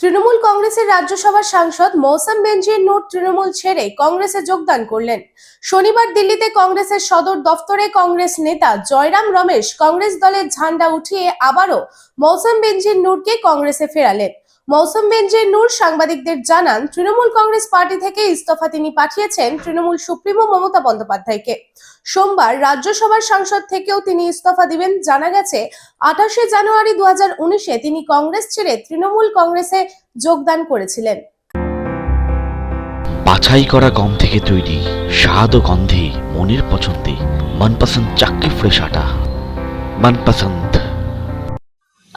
তৃণমূল কংগ্রেসের রাজ্যসভার সাংসদ মৌসাম বেঞ্জির নূর তৃণমূল ছেড়ে কংগ্রেসে যোগদান করলেন। শনিবার দিল্লিতে কংগ্রেসের সদর দফতরে কংগ্রেস নেতা জয়রাম রমেশ কংগ্রেস দলের ঝান্ডা উঠিয়ে আবারও মৌসাম বেঞ্জির নূরকে কংগ্রেসে ফেরালেন। মৌসুম বেঞ্জির নূর সাংবাদিকদের জানান, তৃণমূল কংগ্রেস পার্টি থেকে ইস্তফা তিনি পাঠিয়েছেন তৃণমূল সুপ্রিমো মমতা বন্দ্যোপাধ্যায়কে। সোমবার রাজ্যসভার সাংসদ থেকেও তিনি ইস্তফা দিবেন। জানা গেছে, আঠাশে জানুয়ারি দু উনিশে তিনি কংগ্রেস ছেড়ে তৃণমূল কংগ্রেসে যোগদান করেছিলেন। বাছাই করা গম থেকে তৈরি, স্বাদ ও গন্ধে মনের পছন্দে মনপসন্দ চাক্কি ফ্রেশ আটা। মনপসন্দ